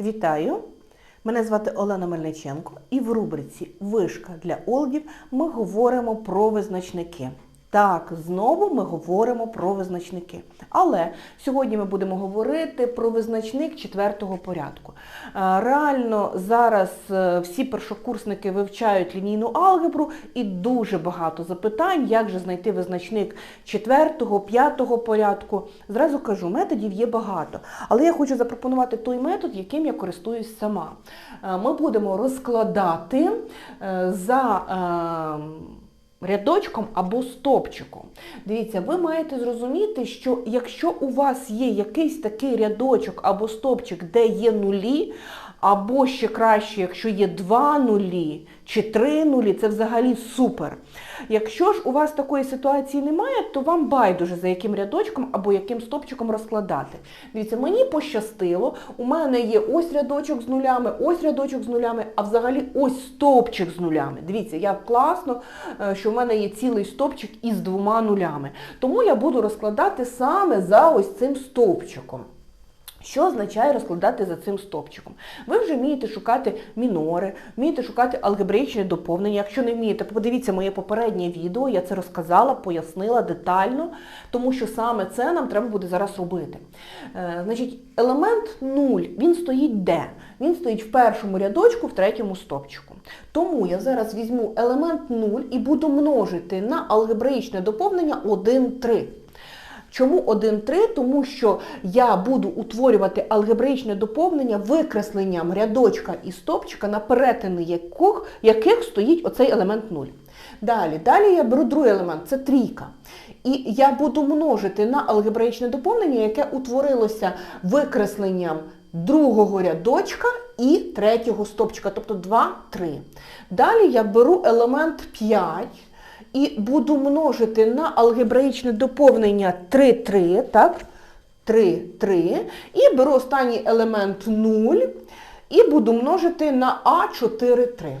Вітаю! Мене звати Олена Мельниченко і в рубриці Вишка для олдів ми говоримо про визначники. Так, знову ми говоримо про визначники. Але сьогодні ми будемо говорити про визначник четвертого порядку. Е, Реально зараз е, всі першокурсники вивчають лінійну алгебру і дуже багато запитань, як же знайти визначник четвертого, п'ятого порядку. Зразу кажу, методів є багато. Але я хочу запропонувати той метод, яким я користуюсь сама. Е, Ми будемо розкладати за. Рядочком або стопчиком. Дивіться, ви маєте зрозуміти, що якщо у вас є якийсь такий рядочок або стопчик, де є нулі, або ще краще, якщо є два нулі чи три нулі, це взагалі супер. Якщо ж у вас такої ситуації немає, то вам байдуже за яким рядочком або яким стопчиком розкладати. Дивіться, мені пощастило, у мене є ось рядочок з нулями, ось рядочок з нулями, а взагалі ось стовпчик з нулями. Дивіться, як класно, е, що в мене є цілий стовпчик із двома нулями. Тому я буду розкладати саме за ось цим стовпчиком. Що означає розкладати за цим стопчиком? Ви вже вмієте шукати мінори, вмієте шукати алгебраїчне доповнення. Якщо не вмієте, подивіться моє попереднє відео, я це розказала, пояснила детально, тому що саме це нам треба буде зараз робити. Е, значить, елемент 0, він стоїть де? Він стоїть в першому рядочку, в третьому стопчику. Тому я зараз візьму елемент 0 і буду множити на алгебраїчне доповнення 1, 3. Чому 1-3? Тому що я буду утворювати алгебраїчне доповнення викресленням рядочка і стопчика, на перетини яких, яких стоїть оцей елемент 0. Далі, далі я беру другий елемент, це трійка. І я буду множити на алгебраїчне доповнення, яке утворилося викресленням другого рядочка і третього стопчика, тобто 2, 3. Далі я беру елемент 5 і буду множити на алгебраїчне доповнення 3, 3, так? 3, 3. І беру останній елемент 0 і буду множити на А4, 3.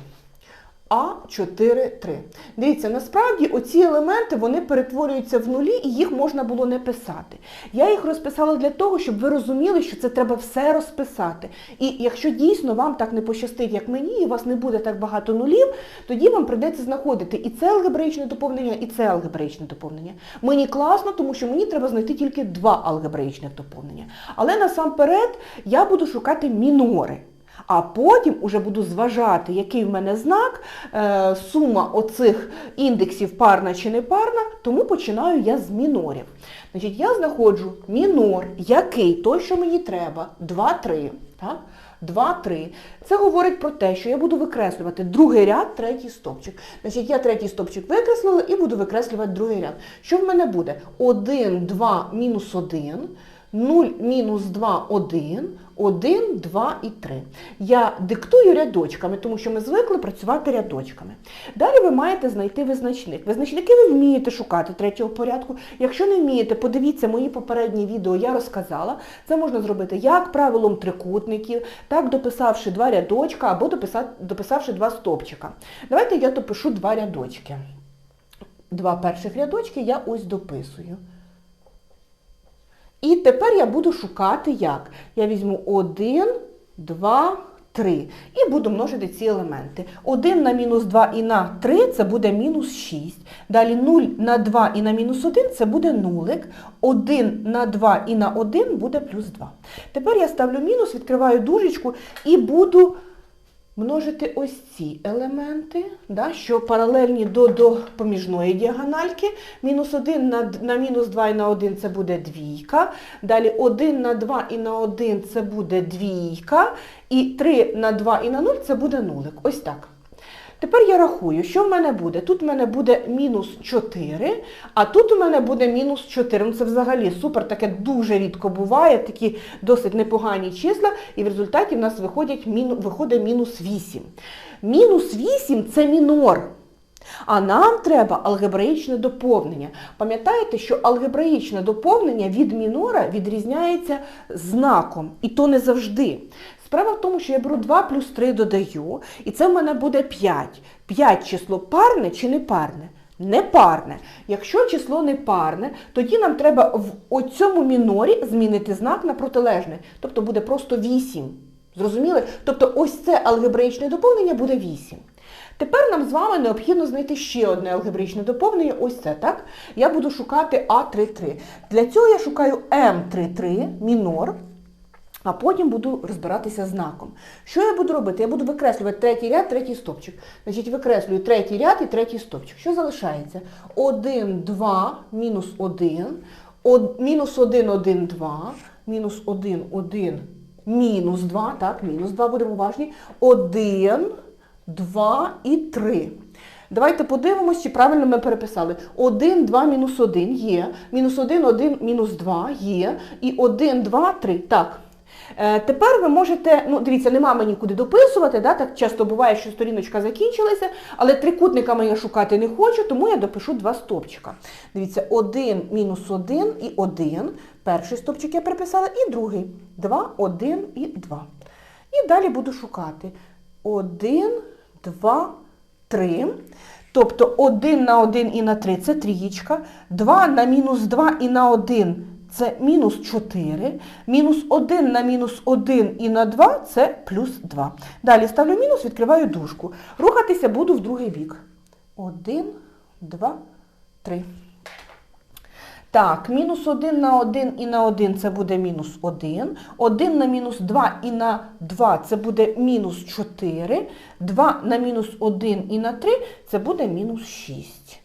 А4, 3. Дивіться, насправді оці елементи вони перетворюються в нулі і їх можна було не писати. Я їх розписала для того, щоб ви розуміли, що це треба все розписати. І якщо дійсно вам так не пощастить, як мені, і у вас не буде так багато нулів, тоді вам прийдеться знаходити і це алгебраїчне доповнення, і це алгебраїчне доповнення. Мені класно, тому що мені треба знайти тільки два алгебраїчних доповнення. Але насамперед я буду шукати мінори. А потім уже буду зважати, який в мене знак, е, сума оцих індексів парна чи не парна, тому починаю я з мінорів. Значить, я знаходжу мінор, який, той, що мені треба, 2, 3. Так? 2, 3. Це говорить про те, що я буду викреслювати другий ряд, третій стопчик. Значить, я третій стопчик викреслила і буду викреслювати другий ряд. Що в мене буде? 1, 2, мінус 1. 0, мінус 2, 1, 1, 2 і 3. Я диктую рядочками, тому що ми звикли працювати рядочками. Далі ви маєте знайти визначник. Визначники ви вмієте шукати третього порядку. Якщо не вмієте, подивіться мої попередні відео, я розказала. Це можна зробити як правилом трикутників, так дописавши два рядочка або дописавши два стопчика. Давайте я допишу два рядочки. Два перших рядочки я ось дописую. І тепер я буду шукати як. Я візьму 1, 2, 3 і буду множити ці елементи. 1 на мінус 2 і на 3 це буде мінус 6. Далі 0 на 2 і на мінус 1 це буде нулик. 1 на 2 і на 1 буде плюс 2. Тепер я ставлю мінус, відкриваю дужечку і буду множити ось ці елементи, да, що паралельні до поміжної діагональки. Мінус 1 на, на мінус 2 і на 1 це буде двійка. Далі 1 на 2 і на 1 це буде двійка. І 3 на 2 і на 0 це буде нулик. Ось так. Тепер я рахую, що в мене буде. Тут в мене буде мінус 4, а тут у мене буде мінус 4. Ну це взагалі супер, таке дуже рідко буває, такі досить непогані числа, і в результаті в нас виходять, виходить мінус 8. Мінус 8 це мінор. А нам треба алгебраїчне доповнення. Пам'ятаєте, що алгебраїчне доповнення від мінора відрізняється знаком, і то не завжди. Справа в тому, що я беру 2 плюс 3 додаю, і це в мене буде 5. 5 число парне чи не парне? Непарне. Якщо число не парне, тоді нам треба в цьому мінорі змінити знак на протилежний. Тобто буде просто 8. Зрозуміли? Тобто ось це алгебраїчне доповнення буде 8. Тепер нам з вами необхідно знайти ще одне алгебраїчне доповнення, ось це, так? Я буду шукати А33. Для цього я шукаю М33 мінор, а потім буду розбиратися знаком. Що я буду робити? Я буду викреслювати третій ряд, третій стопчик. Значить, викреслюю третій ряд і третій стопчик. Що залишається? 1, 2, мінус 1, мінус 1, 1, 2, мінус 1, 1, мінус 2, так, мінус 2, будемо уважні, 1, 2 і 3. Давайте подивимось, чи правильно ми переписали. 1, 2, мінус 1 є, мінус 1, 1, мінус 2 є, і 1, 2, 3. Так. Е, тепер ви можете, ну дивіться, нема мені куди дописувати, да? так часто буває, що сторіночка закінчилася, але трикутниками я шукати не хочу, тому я допишу два стопчика. Дивіться, 1, мінус 1 і 1. Перший стопчик я переписала, і другий. 2, 1 і 2. І далі буду шукати. 1, 2, 3. Тобто 1 на 1 і на 3 це трієчка, 2 на мінус 2 і на 1 це мінус 4, мінус 1 на мінус 1 і на 2 це плюс 2. Далі ставлю мінус, відкриваю дужку. Рухатися буду в другий бік. 1, 2, 3. Так, мінус 1 на 1 і на 1 це буде мінус 1. 1 на мінус 2 і на 2 це буде мінус 4. 2 на мінус 1 і на 3 це буде мінус 6.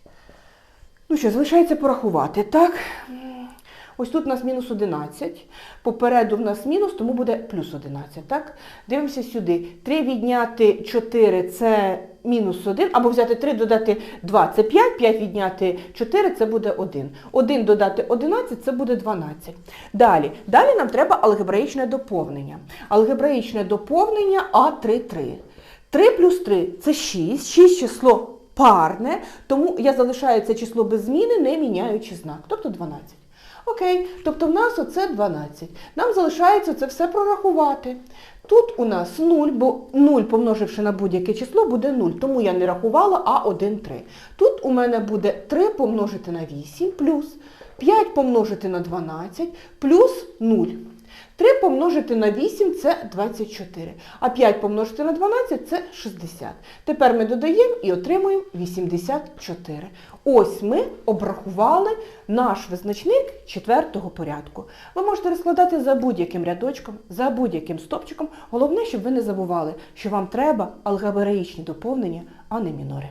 Ну що, залишається порахувати. Так, ось тут у нас мінус 11. Попереду в нас мінус, тому буде плюс 11. Так? Дивимося сюди. 3 відняти 4 це мінус 1, або взяти 3, додати 2 це 5, 5 відняти 4 це буде 1. 1 додати 11 це буде 12. Далі. Далі нам треба алгебраїчне доповнення. Алгебраїчне доповнення А33. 3 плюс 3 це 6, 6 число парне, тому я залишаю це число без зміни, не міняючи знак, тобто 12. Окей, тобто в нас оце 12. Нам залишається це все прорахувати. Тут у нас 0, бо 0 помноживши на будь-яке число буде 0, тому я не рахувала, а 1, 3. Тут у мене буде 3 помножити на 8 плюс 5 помножити на 12 плюс 0. 3 помножити на 8 це 24, а 5 помножити на 12 це 60. Тепер ми додаємо і отримуємо 84. Ось ми обрахували наш визначник четвертого порядку. Ви можете розкладати за будь-яким рядочком, за будь-яким стопчиком. Головне, щоб ви не забували, що вам треба алгебраїчні доповнення, а не мінори.